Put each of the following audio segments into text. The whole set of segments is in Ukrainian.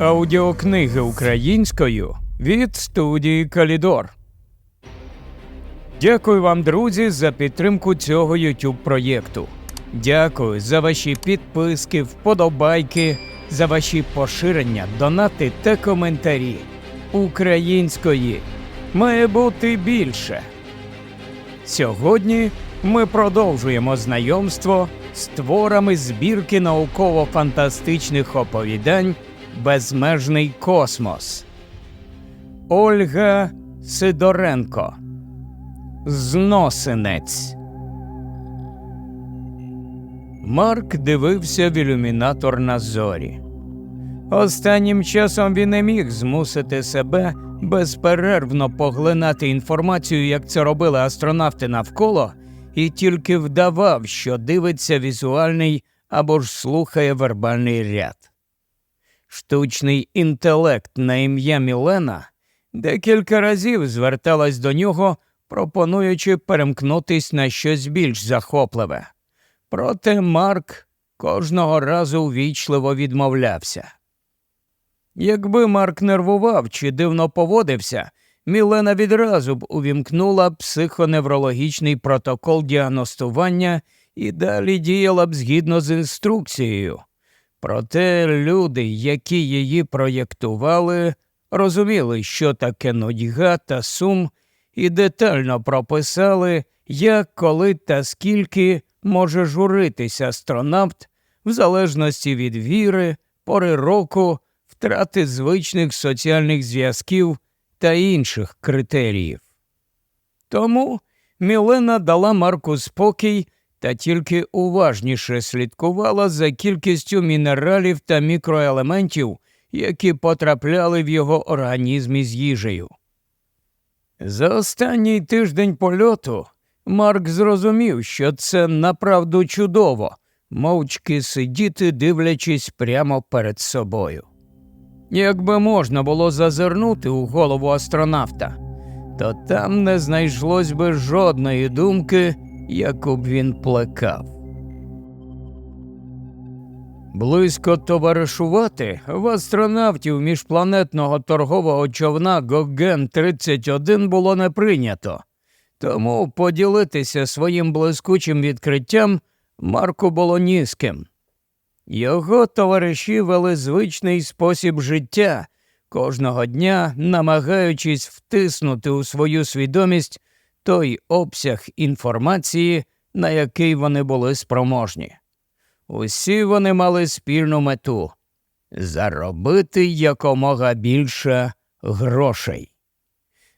Аудіокниги українською від студії Калідор. Дякую вам, друзі, за підтримку цього YouTube проєкту. Дякую за ваші підписки, вподобайки, за ваші поширення, донати та коментарі. Української має бути більше. Сьогодні ми продовжуємо знайомство з творами збірки науково-фантастичних оповідань Безмежний космос. Ольга Сидоренко. Зносинець. Марк дивився в ілюмінатор на зорі. Останнім часом він не міг змусити себе безперервно поглинати інформацію, як це робили астронавти навколо, і тільки вдавав, що дивиться візуальний або ж слухає вербальний ряд. Штучний інтелект на ім'я Мілена декілька разів зверталась до нього, пропонуючи перемкнутись на щось більш захопливе. Проте Марк кожного разу ввічливо відмовлявся. Якби Марк нервував чи дивно поводився, Мілена відразу б увімкнула психоневрологічний протокол діагностування і далі діяла б згідно з інструкцією. Проте люди, які її проєктували, розуміли, що таке нудьга та сум, і детально прописали, як, коли та скільки може журитись астронавт в залежності від віри, пори року, втрати звичних соціальних зв'язків та інших критеріїв. Тому Мілена дала Марку спокій та тільки уважніше слідкувала за кількістю мінералів та мікроелементів, які потрапляли в його організмі з їжею. За останній тиждень польоту Марк зрозумів, що це направду чудово, мовчки сидіти, дивлячись прямо перед собою. Якби можна було зазирнути у голову астронавта, то там не знайшлось би жодної думки, яку б він плекав. Близько товаришувати в астронавтів міжпланетного торгового човна Гоген 31 було не прийнято, тому поділитися своїм блискучим відкриттям Марку було ні. Його товариші вели звичний спосіб життя, кожного дня намагаючись втиснути у свою свідомість той обсяг інформації, на який вони були спроможні. Усі вони мали спільну мету заробити якомога більше грошей.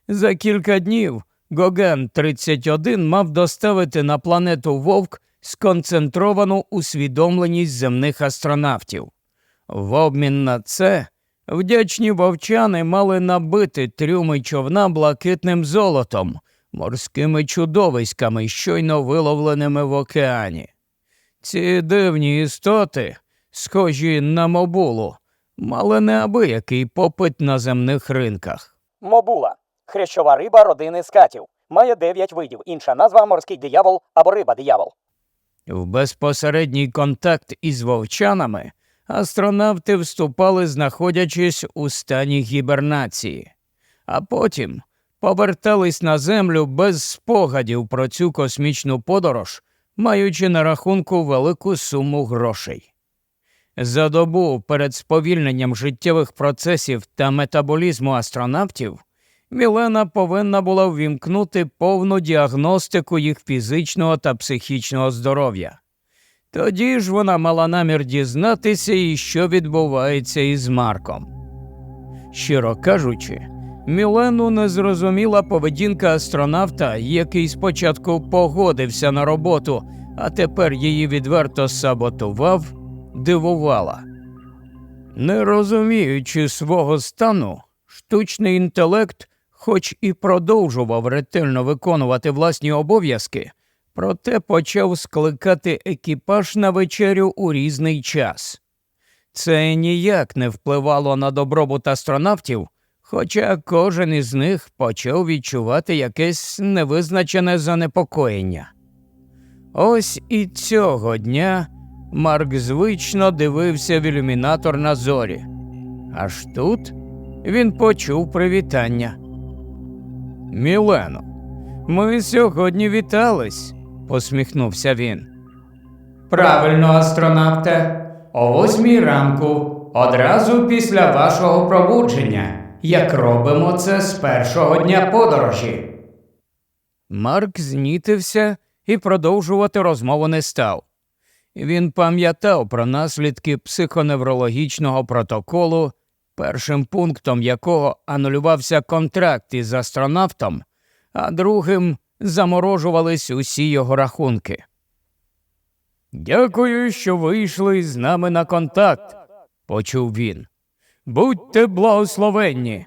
За кілька днів Гоген 31 мав доставити на планету Вовк сконцентровану усвідомленість земних астронавтів. В обмін на це вдячні вовчани мали набити трюми човна блакитним золотом, морськими чудовиськами, щойно виловленими в океані. Ці дивні істоти, схожі на мобулу, мали неабиякий попит на земних ринках. Мобула хрящова риба родини скатів. Має дев'ять видів. Інша назва морський диявол або риба диявол. В безпосередній контакт із вовчанами астронавти вступали, знаходячись у стані гібернації, а потім повертались на землю без спогадів про цю космічну подорож, маючи на рахунку велику суму грошей. За добу перед сповільненням життєвих процесів та метаболізму астронавтів Мілена повинна була ввімкнути повну діагностику їх фізичного та психічного здоров'я. Тоді ж вона мала намір дізнатися, і що відбувається із Марком. Щиро кажучи, Мілену не зрозуміла поведінка астронавта, який спочатку погодився на роботу, а тепер її відверто саботував, дивувала. Не розуміючи свого стану, штучний інтелект, хоч і продовжував ретельно виконувати власні обов'язки, проте почав скликати екіпаж на вечерю у різний час. Це ніяк не впливало на добробут астронавтів, хоча кожен із них почав відчувати якесь невизначене занепокоєння. Ось і цього дня Марк звично дивився в ілюмінатор на зорі. Аж тут він почув привітання. Мілено, ми сьогодні вітались, посміхнувся він. Правильно, астронавте. О восьмій ранку, одразу після вашого пробудження, як робимо це з першого дня подорожі. Марк знітився і продовжувати розмову не став. Він пам'ятав про наслідки психоневрологічного протоколу, першим пунктом якого анулювався контракт із астронавтом, а другим заморожувались усі його рахунки. Дякую, що вийшли з нами на контакт, почув він. Будьте благословенні.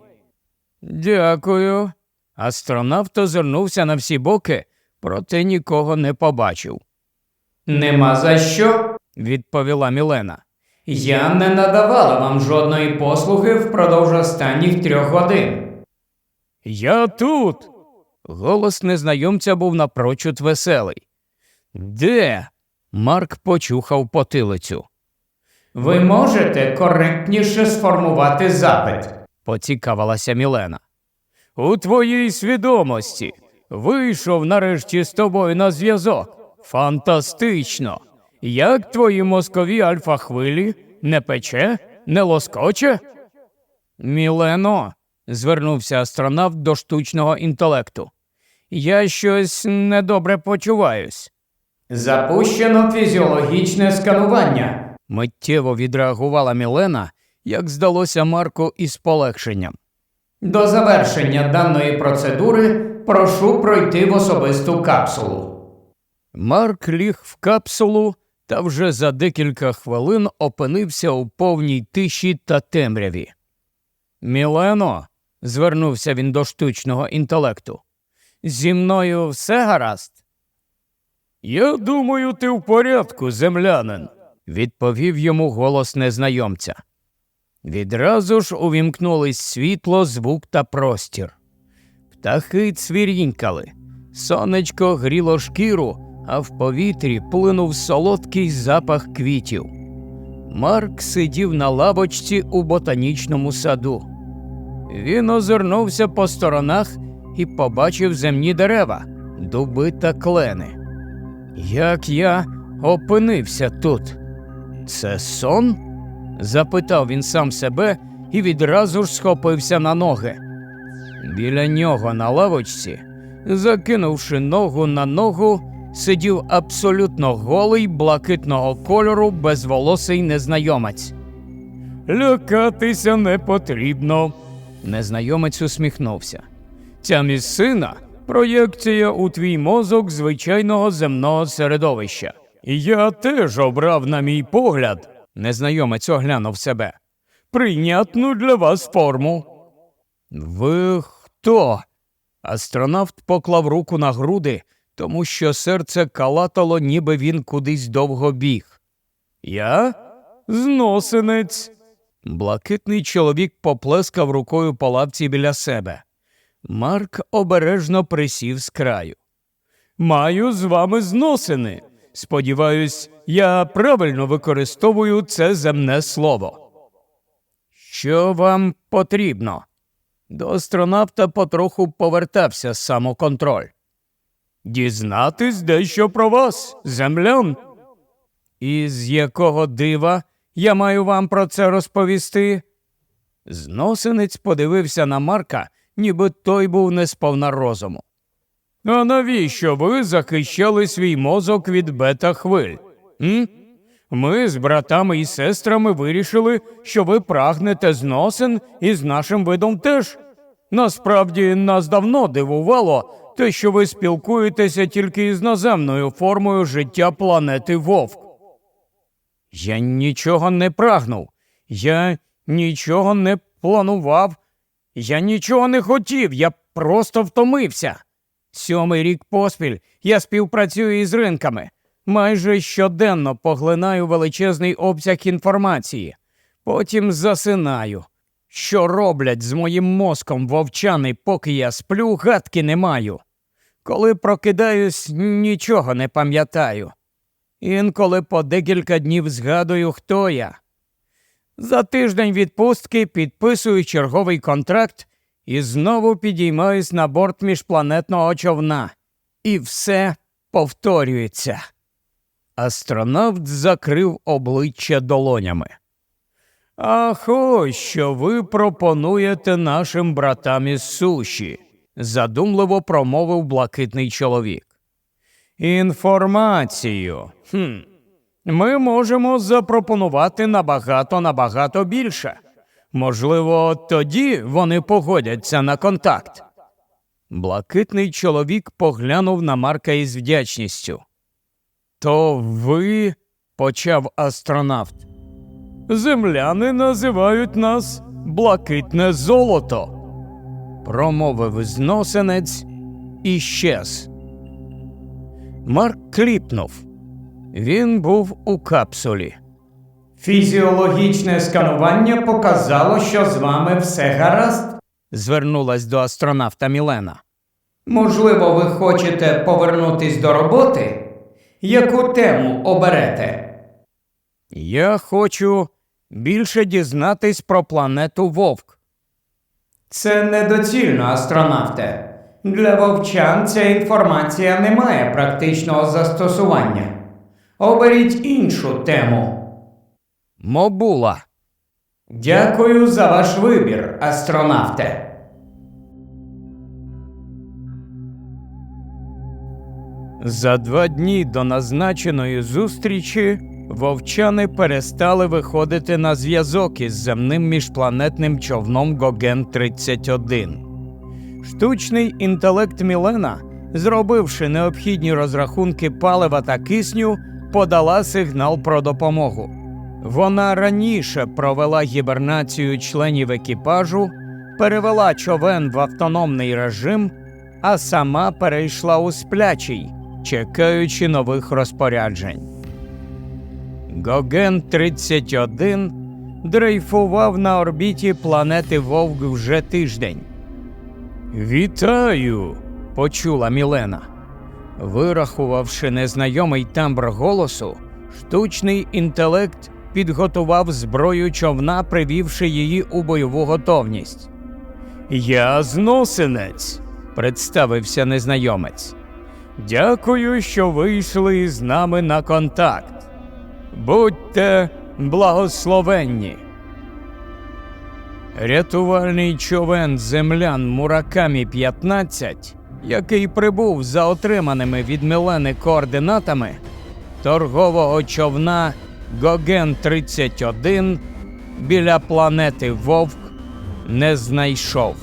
Дякую. Астронавт озирнувся на всі боки, проте нікого не побачив. Нема за що, відповіла Мілена. Я не надавала вам жодної послуги впродовж останніх трьох годин. Я тут. Голос незнайомця був напрочуд веселий. Де? Марк почухав потилицю. Ви можете коректніше сформувати запит, поцікавилася Мілена. У твоїй свідомості вийшов нарешті з тобою на зв'язок. Фантастично! Як твої мозкові альфа хвилі не пече, не лоскоче? Мілено, звернувся астронавт до штучного інтелекту. Я щось недобре почуваюсь. Запущено фізіологічне сканування. Миттєво відреагувала Мілена, як здалося Марку із полегшенням. До завершення даної процедури прошу пройти в особисту капсулу. Марк ліг в капсулу та вже за декілька хвилин опинився у повній тиші та темряві. Мілено, звернувся він до штучного інтелекту. Зі мною все гаразд? Я думаю, ти в порядку, землянин, відповів йому голос незнайомця. Відразу ж увімкнулись світло, звук та простір. Птахи цвірінькали, сонечко гріло шкіру, а в повітрі плинув солодкий запах квітів. Марк сидів на лавочці у ботанічному саду. Він озирнувся по сторонах і побачив земні дерева, дуби та клени. Як я опинився тут? Це сон? запитав він сам себе і відразу ж схопився на ноги. Біля нього на лавочці, закинувши ногу на ногу, сидів абсолютно голий блакитного кольору безволосий незнайомець. Лякатися не потрібно. Незнайомець усміхнувся. Ця місцина проєкція у твій мозок звичайного земного середовища. Я теж обрав, на мій погляд, незнайомець оглянув себе. Прийнятну для вас форму. Ви хто? Астронавт поклав руку на груди, тому що серце калатало, ніби він кудись довго біг. Я? Зносенець. Блакитний чоловік поплескав рукою по лавці біля себе. Марк обережно присів з краю. Маю з вами зносини. Сподіваюсь, я правильно використовую це земне слово. Що вам потрібно? До астронавта потроху повертався самоконтроль. Дізнатись дещо про вас, землян. І з якого дива я маю вам про це розповісти? Зносинець подивився на Марка, ніби той був не сповна розуму. А навіщо ви захищали свій мозок від бета хвиль? Ми з братами і сестрами вирішили, що ви прагнете зносин і з нашим видом теж. Насправді нас давно дивувало те, що ви спілкуєтеся тільки із наземною формою життя планети Вовк. Я нічого не прагнув, я нічого не планував, я нічого не хотів, я просто втомився. Сьомий рік поспіль я співпрацюю із ринками. Майже щоденно поглинаю величезний обсяг інформації, потім засинаю. Що роблять з моїм мозком вовчани, поки я сплю, гадки не маю. Коли прокидаюсь, нічого не пам'ятаю. Інколи по декілька днів згадую, хто я. За тиждень відпустки підписую черговий контракт і знову підіймаюсь на борт міжпланетного човна. І все повторюється. Астронавт закрив обличчя долонями. Ах, ось що ви пропонуєте нашим братам із суші, задумливо промовив блакитний чоловік. Інформацію. Хм. Ми можемо запропонувати набагато набагато більше. Можливо, тоді вони погодяться на контакт. Блакитний чоловік поглянув на Марка із вдячністю. То ви, почав астронавт. Земляни називають нас блакитне золото, промовив зносенець і щез. Марк кліпнув. Він був у капсулі. Фізіологічне сканування показало, що з вами все гаразд, звернулась до астронавта Мілена. Можливо, ви хочете повернутись до роботи? Яку тему оберете? Я хочу більше дізнатись про планету Вовк. Це недоцільно, астронавте. Для вовчан ця інформація не має практичного застосування. Оберіть іншу тему. Мобула. Дякую за ваш вибір, астронавте. За два дні до назначеної зустрічі вовчани перестали виходити на зв'язок із земним міжпланетним човном Гоген 31. Штучний інтелект Мілена, зробивши необхідні розрахунки палива та кисню, подала сигнал про допомогу. Вона раніше провела гібернацію членів екіпажу, перевела човен в автономний режим, а сама перейшла у сплячий, чекаючи нових розпоряджень. Гоген 31 дрейфував на орбіті планети Вовк вже тиждень. Вітаю! почула Мілена. Вирахувавши незнайомий тембр голосу, штучний інтелект підготував зброю човна, привівши її у бойову готовність. Я зносинець, представився незнайомець. Дякую, що вийшли з нами на контакт. Будьте благословенні. Рятувальний човен землян Муракамі 15, який прибув за отриманими від Мілени координатами торгового човна Гоген 31 біля планети Вовк не знайшов.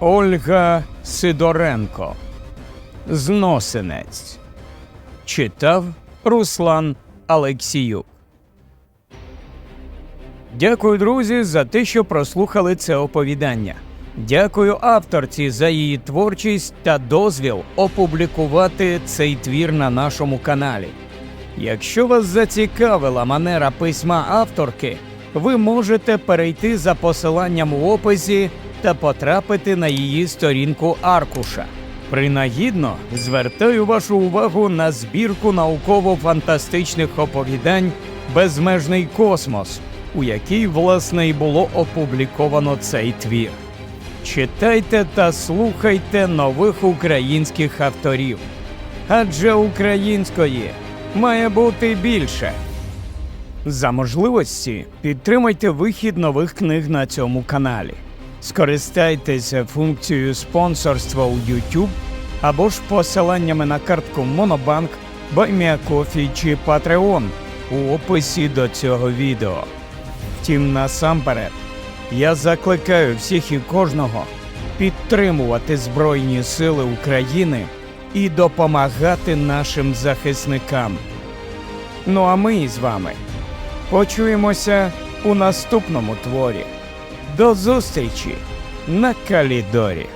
Ольга Сидоренко. Зносинець. Читав Руслан Алексіюк. Дякую, друзі, за те, що прослухали це оповідання. Дякую авторці за її творчість та дозвіл опублікувати цей твір на нашому каналі. Якщо вас зацікавила манера письма авторки, ви можете перейти за посиланням у описі та потрапити на її сторінку аркуша. Принагідно звертаю вашу увагу на збірку науково-фантастичних оповідань Безмежний космос, у якій, власне, і було опубліковано цей твір. Читайте та слухайте нових українських авторів. Адже української має бути більше. За можливості підтримайте вихід нових книг на цьому каналі. Скористайтеся функцією спонсорства у YouTube або ж посиланнями на картку Monobank, BuyMeACoffee чи Patreon у описі до цього відео. Втім, насамперед, я закликаю всіх і кожного підтримувати Збройні Сили України і допомагати нашим захисникам. Ну а ми з вами почуємося у наступному творі. До зустрічі на Калідорі.